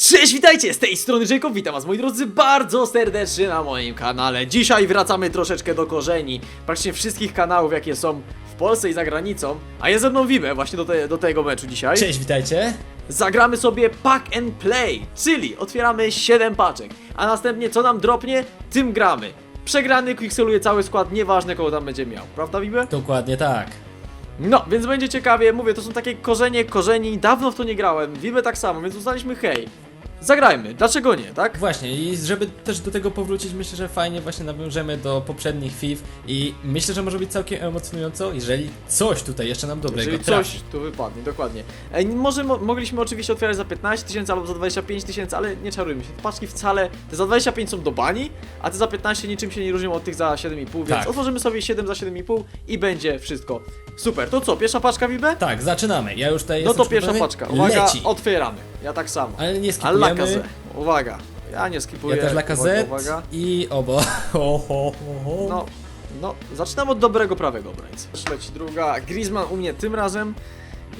Cześć, witajcie! Z tej strony Jacob, witam was moi drodzy bardzo serdecznie na moim kanale. Dzisiaj wracamy troszeczkę do korzeni praktycznie wszystkich kanałów jakie są w Polsce i za granicą. A jest ze mną Wibę właśnie do, te, do tego meczu dzisiaj. Cześć, witajcie. Zagramy sobie Pack and Play, czyli otwieramy 7 paczek, a następnie co nam dropnie, tym gramy. Przegrany quickseluje cały skład, nieważne kogo tam będzie miał, prawda Wibę? Dokładnie tak. No, więc będzie ciekawie, mówię, to są takie korzenie korzeni, dawno w to nie grałem, Wibę tak samo, więc uznaliśmy hej, zagrajmy, dlaczego nie, tak? Właśnie, i żeby też do tego powrócić, myślę, że fajnie właśnie nawiążemy do poprzednich FIF i myślę, że może być całkiem emocjonująco, jeżeli coś tutaj jeszcze nam dobrego Jeżeli trafi. coś tu wypadnie, dokładnie. Ej, może mo mogliśmy oczywiście otwierać za 15 tysięcy albo za 25 tysięcy, ale nie czarujmy się. Te paczki wcale, te za 25 są do bani, a te za 15 niczym się nie różnią od tych za 7,5, więc Tak. otworzymy sobie 7 za 7,5 i będzie wszystko super. To co, pierwsza paczka Wibę? Tak, zaczynamy. Ja już tutaj No to pierwsza przygotowany. paczka. Uwaga, Leci. otwieramy. Ja tak samo. Ale nie skipujemy. Cazé. Uwaga. Ja nie skipuję. Ja też Lacazette uwaga. i obo. Ho, ho, ho, ho. No, no, zaczynam od dobrego prawego obrońcy. Leci druga, Griezmann u mnie tym razem.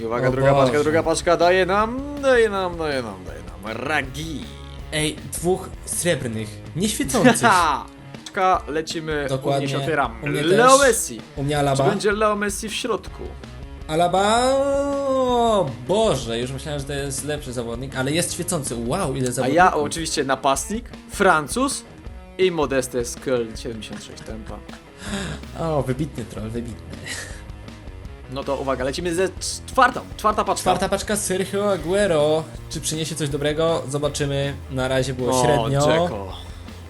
I uwaga, O druga Boże. paczka, druga paczka daje nam, daje nam, daje nam, daje nam. Ragi. Ej, dwóch srebrnych, nieświecących. Ha! Lecimy, Dokładnie. u mnie się otwieram. U mnie Leo też. Messi. U mnie Czy Alaba. będzie Leo Messi w środku? Alaba. O Boże, już myślałem, że to jest lepszy zawodnik, ale jest świecący. Wow, ile A zawodników. ja oczywiście napastnik, Francuz i Modeste Köln 76 tempa. O, wybitny troll, wybitny. No to uwaga, lecimy ze czwartą, czwarta paczka. Czwarta paczka Sergio Aguero. Czy przyniesie coś dobrego? Zobaczymy. Na razie było o, średnio. Dzeko.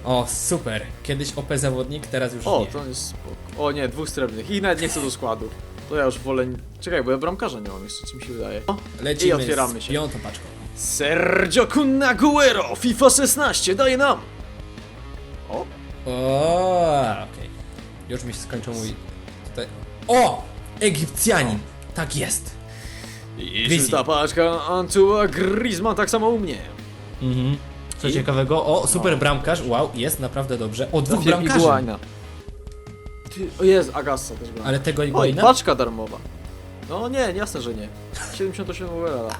O, super. Kiedyś OP zawodnik, teraz już O, nie. to jest spoko. O nie, dwóch srebrnych i nawet nie chcę do składu. To ja już wolę... Czekaj, bo ja bramkarza nie mam jeszcze, czy mi się wydaje. O, Lecimy i otwieramy z się. piątą paczką. Sergio Kun FIFA 16, daje nam! O, O, okej. Już mi się skończył mój... Tutaj... O! Egipcjanin. Tak jest. i Wizji. szósta paczka, Antua Griezmann, tak samo u mnie. Mhm. Co I- ciekawego? O, super O. bramkarz. Wow, jest naprawdę dobrze. O, dwóch Trafię bramkarzy. Iguaina. Ty, o jest, Agassa też była. Ale tego Iguaina? paczka darmowa. No nie, jasne, że nie. 78 euro.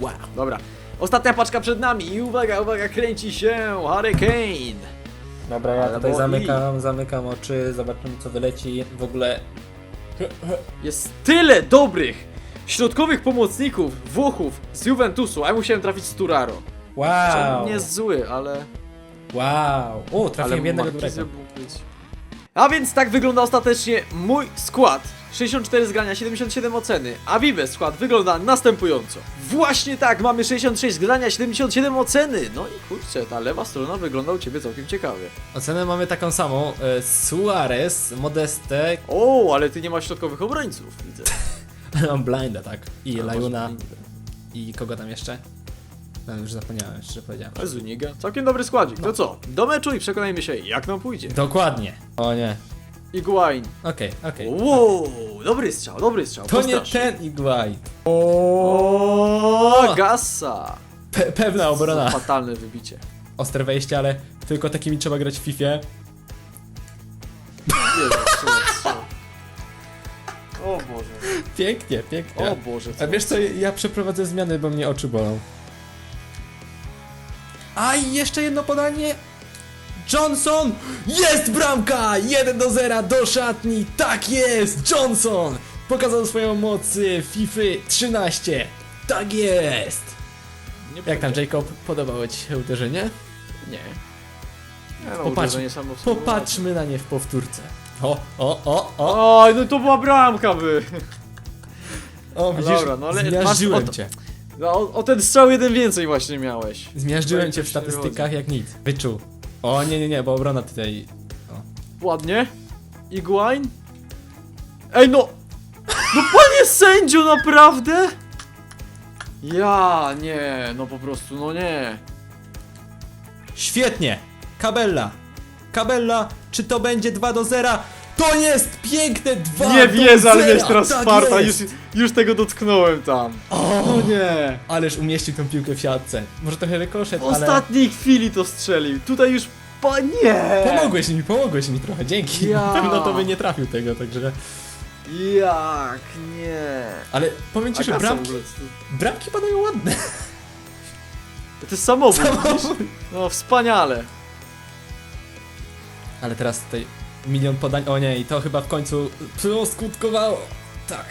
Wow. Dobra. Ostatnia paczka przed nami i uwaga, uwaga, kręci się Harry Kane. Dobra, ja Ale tutaj zamykam, zamykam oczy, zobaczymy co wyleci. W ogóle... Jest tyle dobrych środkowych pomocników Włochów z Juventusu, a ja musiałem trafić z Turaro. Wow! Nie jest zły, ale... Wow! O, trafiłem jednego dobrego. A więc tak wygląda ostatecznie mój skład. 64 zgrania, 77 oceny, a Vives skład wygląda następująco. Właśnie tak, mamy 66 zgrania, 77 oceny. No i kurczę, ta lewa strona wygląda u Ciebie całkiem ciekawie. Ocenę mamy taką samą. e, Suarez, Modeste, O, ale Ty nie masz środkowych obrońców, widzę. mam Blinda, tak. I Lajuna. I kogo tam jeszcze? No już zapomniałem, szczerze powiedziałem. Zuniga. Całkiem dobry składzik. To co? Do meczu i przekonajmy się, jak nam pójdzie. Dokładnie. O nie. Iguain. Okej, okej. Wow, dobry strzał, dobry strzał. To nie postrasz. ten Iguain. O, Gassa. Pe pewna obrona. Fatalne wybicie. Ostre wejście, ale tylko takimi trzeba grać w FIFA. Jezu, strzał, strzał. O Boże. Pięknie, pięknie. O Boże. A wiesz co, ja przeprowadzę zmiany, bo mnie oczy bolą. A i jeszcze jedno podanie. Johnson! Jest bramka! 1 do 0 do szatni! Tak jest! Johnson! Pokazał swoją moc FIFA 13. Tak jest! Jak tam Jacob? Podobało Ci się uderzenie? Nie. No, Popatrz- uderzenie samo w sobie. Popatrzmy na nie w powtórce. O, o, o, o! Oj, no to była bramka by. O, widzisz, dobra, no ale zmiażdżyłem masz- cię. No, o, o ten strzał jeden więcej właśnie miałeś. Zmiażdżyłem cię w statystykach jak nic. Wyczuł. O, nie, nie, nie, bo obrona tutaj... Ładnie. Iguain. Ej no! No panie sędziu, naprawdę? Ja, nie, no po prostu, no nie. Świetnie! Kabella! Kabella, czy to będzie 2 do 0? To jest piękne 2 nie do wierzę, ale 0! miałeś teraz tak Sparta, już, jest. już tego dotknąłem tam. O, nie. Ależ umieścił tą piłkę w siatce. Może trochę rykoszet, W ale... ostatniej chwili to strzelił. Tutaj już, pa, nie. Pomogłeś mi, pomogłeś mi trochę, dzięki. Ja. Na pewno to by nie trafił tego, także... Jak, nie. Ale powiem ci, że w bramki, ogóle, bramki padają ładne. To jest samobój, widzisz? No, wspaniale. Ale teraz tutaj milion podań. O nie, i to chyba w końcu skutkowało. Tak.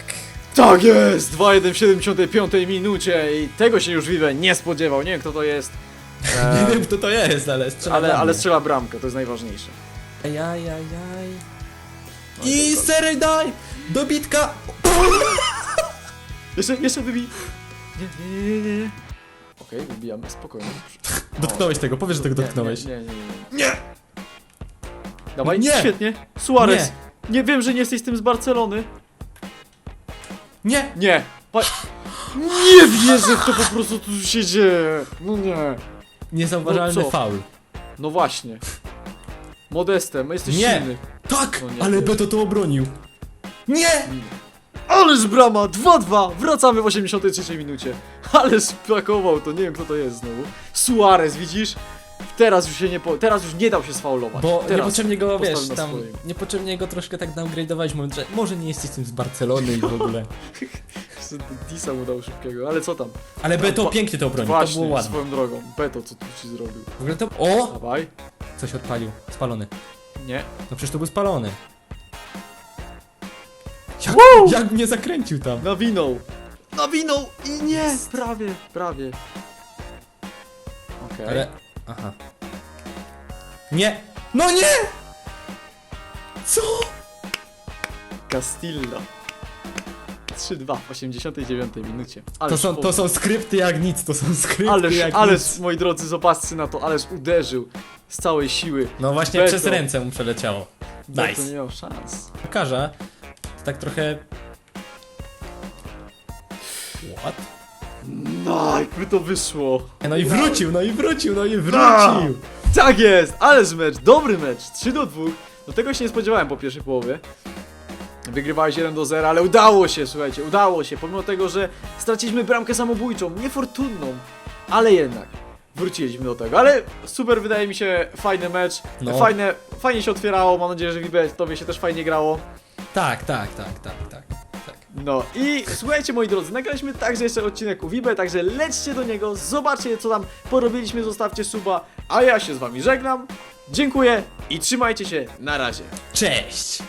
Tak jest! 2-1 w 75 minucie i tego się już Vive nie spodziewał. Nie wiem kto to jest. E, Nie wiem kto to jest, ale strzela ale, dla ale mnie. strzela bramkę, to jest najważniejsze. Ajajajaj. No I to- daj! Dobitka! Jeszcze, jeszcze wybij. Nie, nie, nie, nie, nie. Okej, wybijamy, spokojnie. Dotknąłeś tego, powiedz, że tego dotknąłeś. Nie, nie, nie. Nie! nie. Dawaj, Nie. świetnie. Suarez. Nie. wiem, że nie jesteś tym z Barcelony. Nie! Nie. Pa... Nie wierzę w to po prostu tu się dzieje. No nie. Niezauważalny No co? faul. No właśnie. Modestem, jesteś Nie. silny. Tak! No nie. ale Beto to obronił. Nie! Ależ brama, 2-2, wracamy w 83 minucie. Ależ plakował to, nie wiem kto to jest znowu. Suarez, widzisz? Teraz już się nie po... teraz już nie dał się sfaulować. Bo teraz niepotrzebnie go, wiesz, tam, niepotrzebnie go troszkę tak dowgrade'owałeś, mówiąc, że może nie jesteś tym z Barcelony i w ogóle. Disa mu dał szybkiego, ale co tam? Ale Beto pięknie to obronił, to było ładne. swoją drogą. Beto, co tu ci zrobił? W ogóle to... O! Dawaj. Coś odpalił, spalony. Nie. No przecież to był spalony. Jak, Woo! jak mnie zakręcił tam. Nawinął. Nawinął i nie. Prawie, prawie. Okej. Ale... Aha. Nie! No nie! Co? Castillo. 3-2 w 89 minucie. Ależ To są, to są skrypty jak nic, to są skrypty Ależ, jak ależ, nic. moi drodzy, zobaczcie na to, ależ uderzył z całej siły. No właśnie Beto. przez ręce mu przeleciało. Beto Nice. nie miał szans. Pokażę. To tak trochę... What? No, jakby to wyszło. No i wrócił, no i wrócił, no i No. wrócił. Tak jest, ależ mecz, dobry mecz, 3 do 2. Do tego się nie spodziewałem po pierwszej połowie. Wygrywałeś 1 do 0, ale udało się, słuchajcie, udało się, pomimo tego, że straciliśmy bramkę samobójczą, niefortunną, ale jednak wróciliśmy do tego, ale super wydaje mi się, fajny mecz, No. fajne, fajnie się otwierało, mam nadzieję, że Wibe, tobie się też fajnie grało. Tak, tak, tak, tak. tak. No i słuchajcie moi drodzy, nagraliśmy także jeszcze odcinek u Wibe, także lećcie do niego, zobaczcie co tam porobiliśmy, zostawcie suba, a ja się z wami żegnam, dziękuję i trzymajcie się, na razie. Cześć!